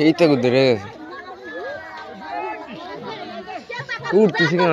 এই তো ধরে গেছে? উঠতেছি কেন?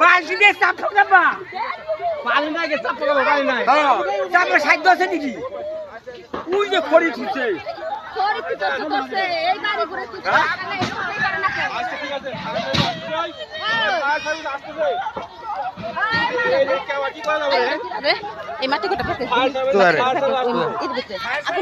বালতি দিয়ে চাপ ঠকাবা। পানি নাই চাপ ঠকাবো পানি নাই। হ্যাঁ। চাপের আছে নাকি? উই যে খড়ি ছুটছে এই মাটি কোটা আপনি